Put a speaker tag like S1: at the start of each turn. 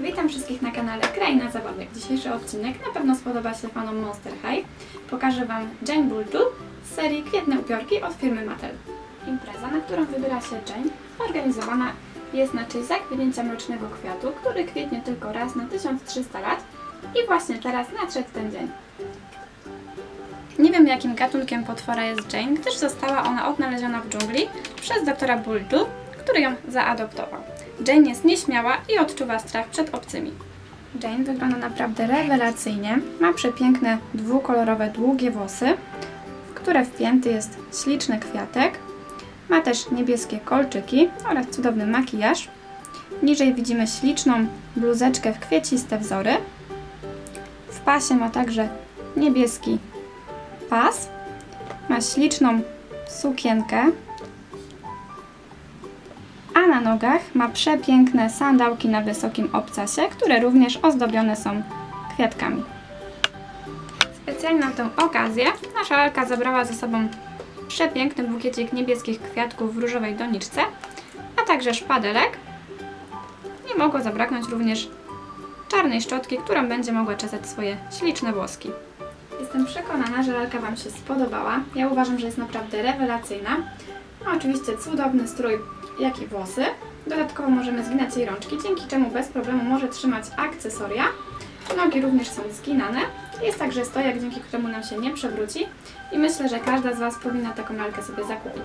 S1: Witam wszystkich na kanale Kraina Zabawek. Dzisiejszy odcinek na pewno spodoba się fanom Monster High. Pokażę Wam Jane Bultu z serii Kwietne upiorki od firmy Mattel. Impreza, na którą wybiera się Jane, organizowana jest na cześć zakwitnięcia mrocznego kwiatu, który kwitnie tylko raz na 1300 lat i właśnie teraz nadszedł ten dzień. Nie wiem jakim gatunkiem potwora jest Jane, gdyż została ona odnaleziona w dżungli przez doktora Bultu, który ją zaadoptował. Jane jest nieśmiała i odczuwa strach przed obcymi. Jane wygląda naprawdę rewelacyjnie. Ma przepiękne, dwukolorowe, długie włosy, w które wpięty jest śliczny kwiatek. Ma też niebieskie kolczyki oraz cudowny makijaż. Niżej widzimy śliczną bluzeczkę w kwieciste wzory. W pasie ma także niebieski pas. Ma śliczną sukienkę na nogach ma przepiękne sandałki na wysokim obcasie, które również ozdobione są kwiatkami. Specjalnie na tę okazję nasza Alka zabrała ze sobą przepiękny bukiecik niebieskich kwiatków w różowej doniczce, a także szpadelek. Nie mogło zabraknąć również czarnej szczotki, którą będzie mogła czesać swoje śliczne włoski. Jestem przekonana, że lalka Wam się spodobała. Ja uważam, że jest naprawdę rewelacyjna. Ma oczywiście cudowny strój, jak i włosy. Dodatkowo możemy zginać jej rączki, dzięki czemu bez problemu może trzymać akcesoria. Nogi również są zginane. Jest także stojak, dzięki któremu nam się nie przewróci. I myślę, że każda z Was powinna taką lalkę sobie zakupić.